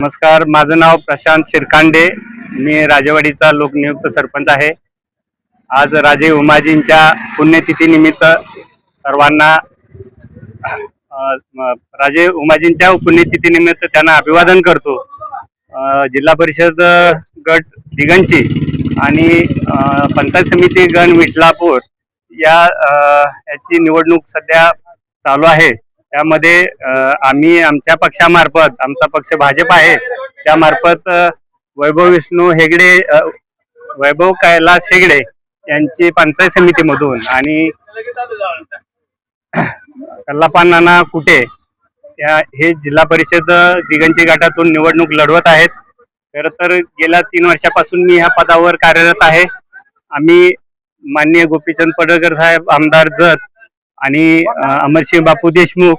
नमस्कार माझं नाव प्रशांत शिरकांडे. मी राजेवाडीचा लोकनियुक्त सरपंच आहे. आज राजे उमाजींच्या पुण्यतिथीनिमित्त सर्वांना राजे उमाजींच्या पुण्यतिथीनिमित्त त्यांना अभिवादन करतो. जिल्हा परिषद गट दिगंची आणि पंचायत समिती गण विठलापूर या याची निवडणूक सध्या चालू आहे. त्यामध्ये आम्ही आमच्या पक्षामार्फत आमचा पक्ष भाजप आहे त्यामार्फत वैभव विष्णू हेगडे वैभव कैलास हेगडे यांची पंचायत समितीमधून आणि कल्लापानाना कुठे कुटे या हे जिल्हा परिषद दिगंजी गाठातून निवडणूक लढवत आहेत. खरं तर गेल्या तीन वर्षापासून मी ह्या पदावर कार्यरत आहे. आम्ही माननीय गोपीचंद पडळकर साहेब आमदार जत आणि अमरसिंह बापू देशमुख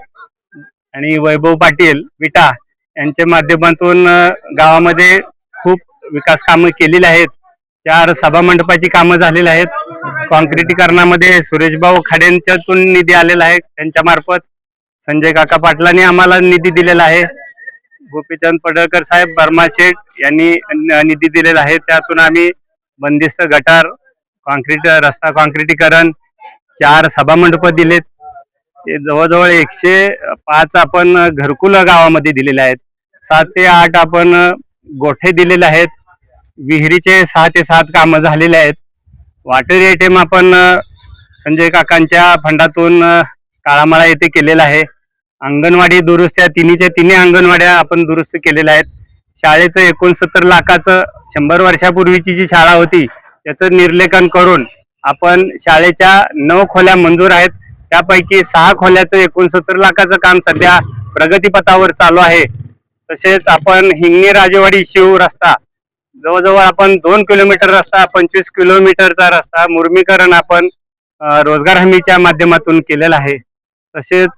आणि वैभव पाटील विटा यांच्या माध्यमातून गावामध्ये खूप विकास कामं केलेली आहेत. चार सभा मंडपाची कामं झालेली आहेत. कॉन्क्रिटीकरणामध्ये सुरेशभाऊ खाडेंच्यातून निधी आलेला आहे. त्यांच्या मार्फत संजय काका पाटलांनी आम्हाला निधी दिलेला आहे. गोपीचंद पडळकर साहेब बर्मा शेठ यांनी निधी दिलेला आहे. त्यातून आम्ही बंदिस्त गटार कॉन्क्रीट रस्ता कॉन्क्रिटीकरण चार सभामंडप दिलेत. ते जवळजवळ एकशे पाच आपण घरकुल गावामध्ये दिलेले आहेत. सात ते आठ आपण गोठे दिलेले आहेत. विहिरीचे सहा ते सात कामं झालेले आहेत. वॉटर एटीएम आपण संजय काकांच्या फंडातून काळामाळा येथे केलेला आहे. अंगणवाडी दुरुस्त्या तिन्हीच्या तिन्ही अंगणवाड्या आपण दुरुस्त केलेल्या आहेत. शाळेचं एकोणसत्तर लाखाचं शंभर वर्षापूर्वीची जी शाळा होती त्याचं निर्लेखन करून आपण शाळेच्या नऊ खोल्या मंजूर आहेत. त्यापैकी सहा खोल्याचं एकोणसत्तर लाखाचं काम सध्या प्रगतीपथावर चालू आहे. तसेच आपण हिंगणी राजेवाडी शिव रस्ता जवळजवळ आपण दोन किलोमीटर रस्ता पंचवीस किलोमीटरचा रस्ता मुर्मीकरण आपण रोजगार हमीच्या माध्यमातून केलेला आहे. तसेच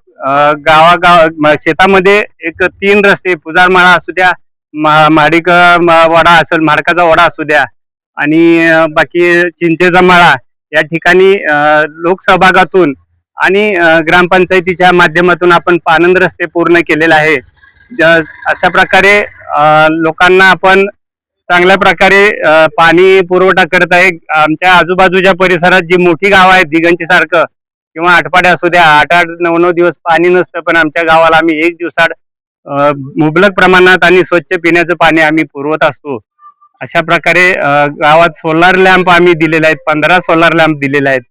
गावागाव शेतामध्ये एक तीन रस्ते पुजारमाळा असू द्या मा- माडिक म- वडा असेल माडकाचा वडा असू द्या आणि बाकी चिंचेचा माळा या ठिकाणी लोकसहभागातून आणि ग्रामपंचायतीच्या माध्यमातून आपण पानंद रस्ते पूर्ण केलेले आहे. अशा प्रकारे लोकांना आपण चांगल्या प्रकारे पाणी पुरवठा करत आहे. आमच्या आजूबाजूच्या परिसरात जी मोठी गावं आहेत दिगंची सारखं किंवा आठपाड्या असू द्या आठ आठ नऊ नऊ दिवस पाणी नसतं पण आमच्या गावाला आम्ही एक दिवसात मुबलक प्रमाणात आणि स्वच्छ पिण्याचं पाणी आम्ही पुरवत असतो. अशा प्रकारे गावात सोलार लॅम्प आम्ही दिलेले आहेत पंधरा सोलार लॅम्प दिलेले आहेत.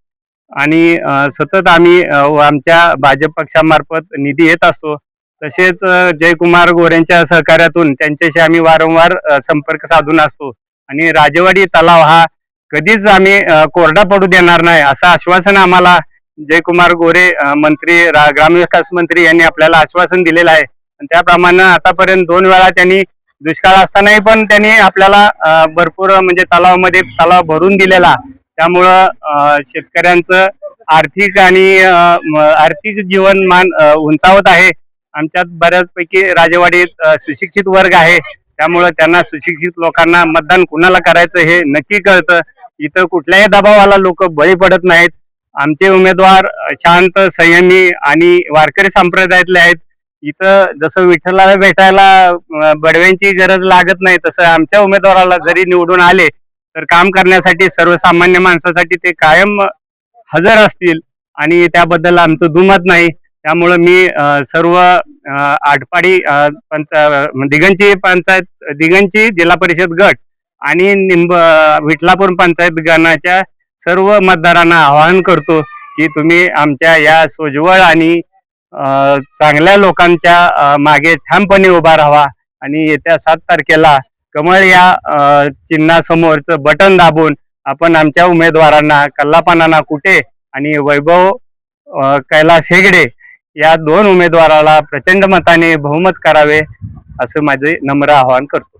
आणि सतत आम्ही आमच्या भाजप पक्षामार्फत निधी येत असतो. तसेच जयकुमार गोऱ्यांच्या सहकार्यातून त्यांच्याशी आम्ही वारंवार संपर्क साधून असतो. आणि राजेवाडी तलाव हा कधीच आम्ही कोरडा पडू देणार नाही असं आश्वासन आम्हाला जयकुमार गोरे मंत्री रा- ग्रामविकास मंत्री यांनी आपल्याला आश्वासन दिलेलं आहे. आणि त्याप्रमाणे आतापर्यंत दोन वेळा त्यांनी दुष्काळ असतानाही पण त्यांनी आपल्याला भरपूर म्हणजे तलावामध्ये तलाव भरून दिलेला. त्यामुळं शेतकऱ्यांचं आर्थिक आणि आर्थिक जीवनमान उंचावत आहे. आमच्यात बऱ्याचपैकी राजेवाडीत सुशिक्षित वर्ग आहे. त्यामुळं त्यांना सुशिक्षित लोकांना मतदान कुणाला करायचं हे नक्की कळतं. इथं कुठल्याही दबावाला लोक बळी पडत नाहीत. आमचे उमेदवार शांत संयमी आणि वारकरी संप्रदायातले आहेत. इथं जसं विठ्ठलाला भेटायला बडव्यांची गरज लागत नाही तसं आमच्या उमेदवाराला जरी निवडून आले तर काम करण्यासाठी सर्वसामान्य माणसासाठी ते कायम हजर असतील. आणि त्याबद्दल आमचं दुमत नाही. त्यामुळं मी सर्व आटपाडी पंच दिगंची पंचायत दिगंची जिल्हा परिषद गट आणि निंब विठलापूर पंचायत गणाच्या सर्व मतदारांना आवाहन करतो की तुम्ही आमच्या या सोज्वळ आणि चांगल्या लोकांच्या मागे ठामपणे उभा राहावा आणि येत्या सात तारखेला कमळ या चिन्हासमोरचं बटन दाबून आपण आमच्या उमेदवारांना कल्लापानाना कुटे आणि वैभव कैलास हेगडे या दोन उमेदवाराला प्रचंड मताने बहुमत करावे असं माझे नम्र आवाहन करतो.